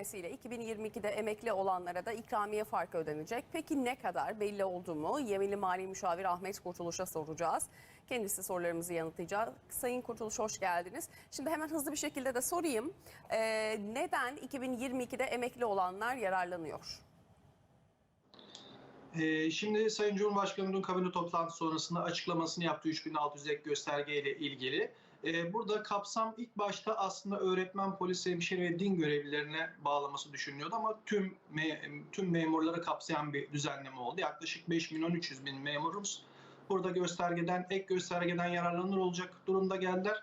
düzenlemesiyle 2022'de emekli olanlara da ikramiye farkı ödenecek. Peki ne kadar belli oldu mu? Yeminli Mali Müşavir Ahmet Kurtuluş'a soracağız. Kendisi sorularımızı yanıtlayacak. Sayın Kurtuluş hoş geldiniz. Şimdi hemen hızlı bir şekilde de sorayım. Ee, neden 2022'de emekli olanlar yararlanıyor? Ee, şimdi Sayın Cumhurbaşkanı'nın kabine toplantısı sonrasında açıklamasını yaptığı 3600 ek gösterge ile ilgili. Ee, burada kapsam ilk başta aslında öğretmen, polis, hemşire ve din görevlilerine bağlaması düşünülüyordu ama tüm tüm memurları kapsayan bir düzenleme oldu. Yaklaşık 5 milyon 300 bin memurumuz burada göstergeden, ek göstergeden yararlanır olacak durumda geldiler.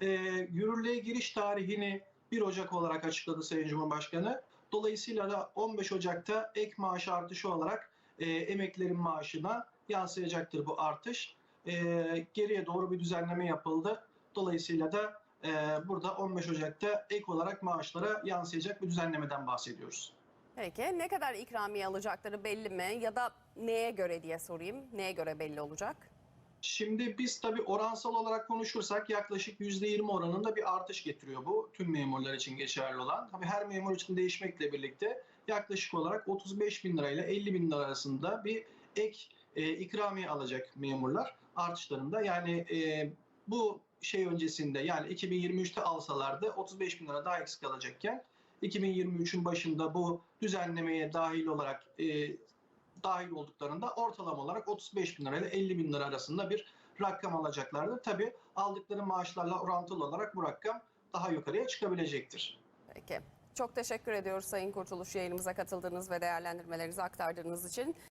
Ee, yürürlüğe giriş tarihini 1 Ocak olarak açıkladı Sayın Cumhurbaşkanı. Dolayısıyla da 15 Ocak'ta ek maaş artışı olarak e, emeklerin maaşına yansıyacaktır bu artış. E, geriye doğru bir düzenleme yapıldı. Dolayısıyla da e, burada 15 Ocak'ta ek olarak maaşlara yansıyacak bir düzenlemeden bahsediyoruz. Peki ne kadar ikramiye alacakları belli mi? Ya da neye göre diye sorayım. Neye göre belli olacak? Şimdi biz tabii oransal olarak konuşursak yaklaşık %20 oranında bir artış getiriyor bu. Tüm memurlar için geçerli olan. Tabii her memur için değişmekle birlikte yaklaşık olarak 35 bin lirayla 50 bin lira arasında bir ek e, ikramiye alacak memurlar artışlarında. Yani e, bu şey öncesinde yani 2023'te alsalardı 35 bin lira daha eksik alacakken 2023'ün başında bu düzenlemeye dahil olarak e, dahil olduklarında ortalama olarak 35 bin lira ile 50 bin lira arasında bir rakam alacaklardır. Tabii aldıkları maaşlarla orantılı olarak bu rakam daha yukarıya çıkabilecektir. Peki. Çok teşekkür ediyoruz Sayın Kurtuluş yayınımıza katıldığınız ve değerlendirmelerinizi aktardığınız için.